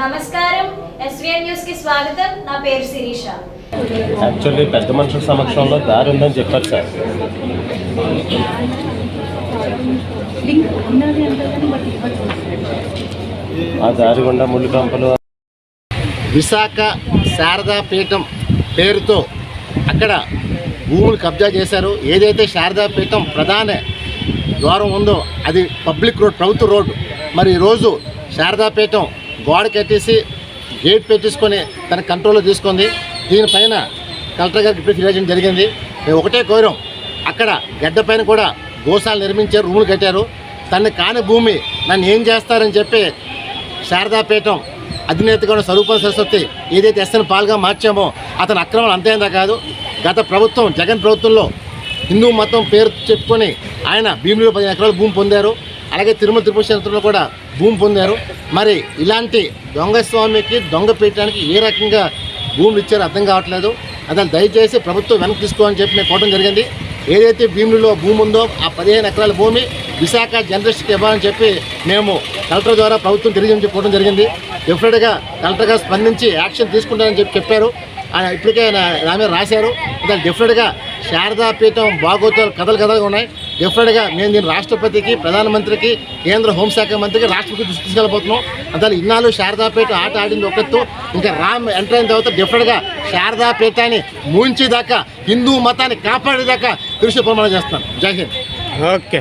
నమస్కారం. ఎస్విఎన్ న్యూస్కి స్వాగతం. నా పేరు శిరీష. యాక్చువల్లీ పెద్ద మనుషుల సమక్షంలో దారి ఉందని చెప్పారు సార్. ఆ దారి గుండా ముళ్ళు కంపలు. విశాఖ శారదా పీఠం పేరుతో అక్కడ భూములు కబ్జా చేశారు. ఏదైతే శారదా పీఠం ప్రధాన ద్వారం ఉందో అది పబ్లిక్ రోడ్ ప్రభుత్వ రోడ్డు మరి ఈరోజు శారదా గోడకెట్టేసి గోడ కట్టేసి గేట్ పెట్టేసుకొని తన కంట్రోల్లో తీసుకుంది. దీనిపైన కలెక్టర్ గారికి ఇప్పుడు ఫిర్యాదు జరిగింది. మేము ఒకటే కోరాం. అక్కడ గడ్డ పైన కూడా గోశాలు నిర్మించారు రూములు కట్టారు. తన కాని భూమి నన్ను ఏం చేస్తారని చెప్పి శారదాపీఠం అధినేతగా ఉన్న స్వరూప సరస్వతి ఏదైతే ఎస్ఎన్ పాల్గా మార్చామో అతని అక్రమాలు అంతేందా కాదు. గత ప్రభుత్వం జగన్ ప్రభుత్వంలో హిందూ మతం పేరు చెప్పుకొని ఆయన భీములు పదిహేను ఎకరాలు భూమి పొందారు. అలాగే తిరుమల తిరుపతి క్షేత్రంలో కూడా భూమి పొందారు. మరి ఇలాంటి దొంగ స్వామికి దొంగ పీఠానికి ఏ రకంగా భూములు ఇచ్చారో అర్థం కావట్లేదు. అతను దయచేసి ప్రభుత్వం వెనక్కి తీసుకోవాలని చెప్పి మేము కోవడం జరిగింది. ఏదైతే భీములలో భూమి ఉందో ఆ పదిహేను ఎకరాల భూమి విశాఖ జనరేషన్కి ఇవ్వాలని చెప్పి మేము కలెక్టర్ ద్వారా ప్రభుత్వం తెలియజేయడం జరిగింది. డెఫినెట్గా కలెక్టర్ గారు స్పందించి యాక్షన్ తీసుకుంటారని చెప్పి చెప్పారు. ఆయన ఇప్పటికే నా- మీద రాశారు. దాని డెఫినెట్గా శారదాపీఠం బాగోతాలు కథలు కథలుగా ఉన్నాయి. డెఫినెట్గా మేము దీన్ని రాష్ట్రపతికి ప్రధానమంత్రికి కేంద్ర హోంశాఖ మంత్రికి రాష్ట్రపతి దృష్టి తీసుకెళ్ళబోతున్నాం. అందులో ఇన్నాళ్ళు శారదాపేట ఆట ఆడింది ఒకటితో ఇంకా రామ్ ఎంటర్ అయిన తర్వాత డెఫినెట్గా శారదాపేటని ముంచేదాకా హిందూ మతాన్ని కాపాడేదాకా కృషి ప్రమాణం చేస్తాను. జై హింద్. ఓకే.